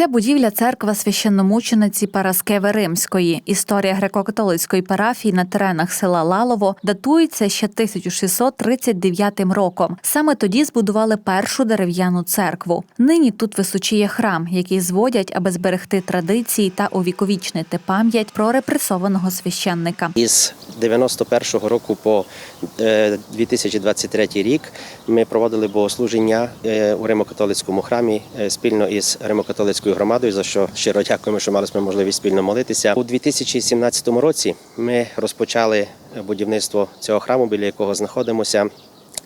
Ця будівля церква священномучениці Параскеви Римської. Історія греко-католицької парафії на теренах села Лалово датується ще 1639 роком. Саме тоді збудували першу дерев'яну церкву. Нині тут височіє храм, який зводять, аби зберегти традиції та увіковічнити пам'ять про репресованого священника. Із 91-го року по е, 2023 рік ми проводили богослуження е, у Римо-католицькому храмі е, спільно із Римо-католицькою громадою, за що щиро дякуємо, що мали ми можливість спільно молитися. У 2017 році ми розпочали будівництво цього храму, біля якого знаходимося.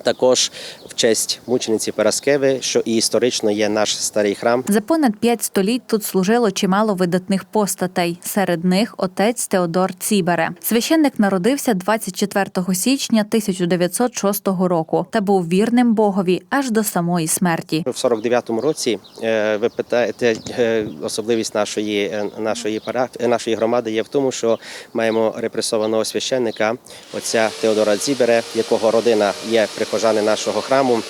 Також в честь мучениці Параскеви, що і історично є наш старий храм. За понад п'ять століть тут служило чимало видатних постатей. Серед них отець Теодор Цібере. Священник народився 24 січня 1906 року та був вірним Богові аж до самої смерті. В 49-му році е, ви питаєте е, особливість нашої е, нашої параф... е, нашої громади є в тому, що маємо репресованого священника, отця Теодора Дзібере, якого родина є прихожани нашого храму,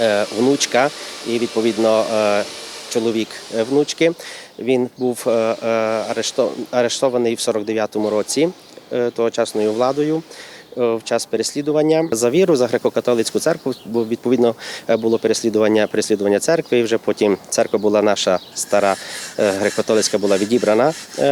е, внучка і відповідно е, чоловік е, внучки. Він був арештований в 49-му році тогочасною владою в час переслідування за віру за греко-католицьку церкву, бо відповідно е, було переслідування переслідування церкви. І вже потім церква була наша стара е, греко-католицька була відібрана е,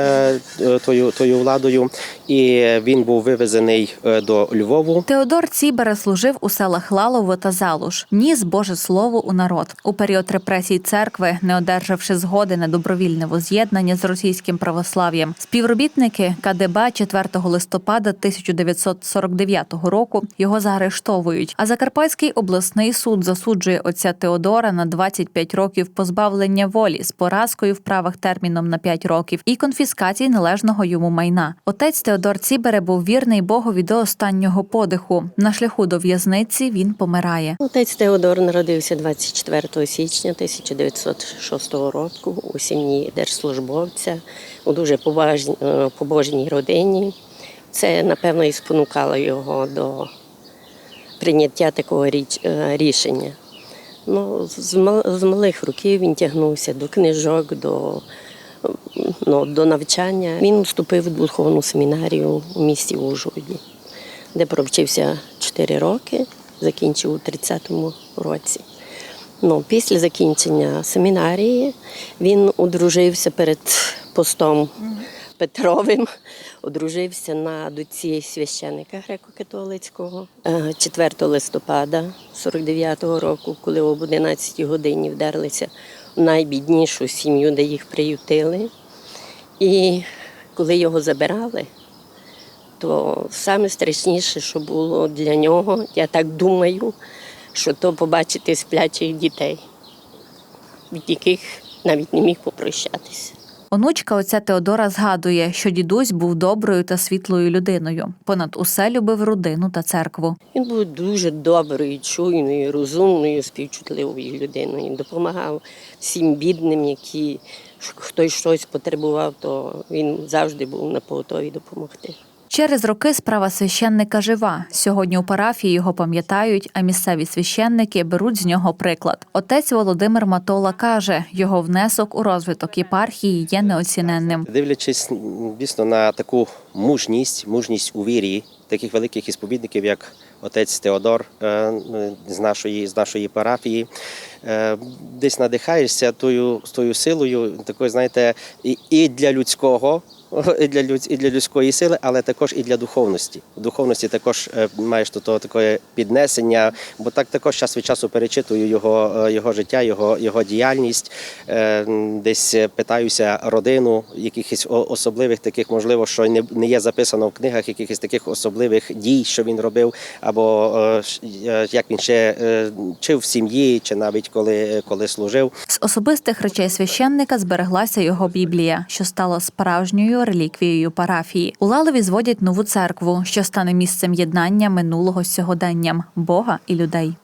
е, тою, тою владою, і він був вивезений е, до Львову. Теодор Цібере служив у селах Лалово та Залуш, ніс Боже Слово у народ. У період репресій церкви, не одержавши згоди на добровільне воз'єднання з російським православ'ям, співробітники КДБ 4 листопада 1949 року його заарештовують. А Закарпатський обласний суд засуджує отця Теодора на 25 років позбавлення волі з поразкою в правах терміном на 5 років і конфіскації належного йому майна. Отець Теодор Цібере був вірний Богові до останнього подиху. На шляху до в'язниці він помирає. Отець Теодор народився 24 січня 1906 року у сім'ї держслужбовця у дуже е, побожній родині. Це, напевно, і спонукало його до прийняття такого річ, е, рішення. Ну, з, мал- з малих років він тягнувся до книжок, до, ну, до навчання. Він вступив в духовну семінарію у місті Ужгороді, де провчився 4 роки, закінчив у 30-му році. Ну, після закінчення семінарії він одружився перед постом Петровим, одружився на доці священика греко-католицького. Е, 4 листопада 49-го року, коли об 11 годині вдерлися в найбіднішу сім'ю, де їх приютили. І коли його забирали, то саме страшніше, що було для нього, я так думаю, що то побачити сплячих дітей, від яких навіть не міг попрощатися. Онучка отця Теодора згадує, що дідусь був доброю та світлою людиною. Понад усе любив родину та церкву. Він був дуже доброю, чуйною, розумною, співчутливою людиною. Допомагав всім бідним, які хтось щось потребував, то він завжди був на поготові допомогти. Через роки справа священника жива. Сьогодні у парафії його пам'ятають, а місцеві священники беруть з нього приклад. Отець Володимир Матола каже, його внесок у розвиток єпархії є неоціненним. Дивлячись дійсно на таку мужність, мужність у вірі таких великих ісповідників, як отець Теодор е, з нашої, з нашої парафії, е, десь надихаєшся тою, тою силою, такою, знаєте, і для людського. І для, людсь- і для людської сили, але також і для духовності. В духовності також е, маєш до того таке піднесення, бо так також час від часу перечитую його, е, його життя, його, його діяльність. Е, Десь питаюся родину, якихось особливих таких, можливо, що не, не є записано в книгах, якихось таких особливих дій, що він робив, або як він ще чи в сім'ї, чи навіть коли, коли служив. З особистих речей священника збереглася його Біблія, що стала справжньою реліквією парафії. У Лалові зводять нову церкву, що стане місцем єднання минулого з сьогоденням Бога і людей.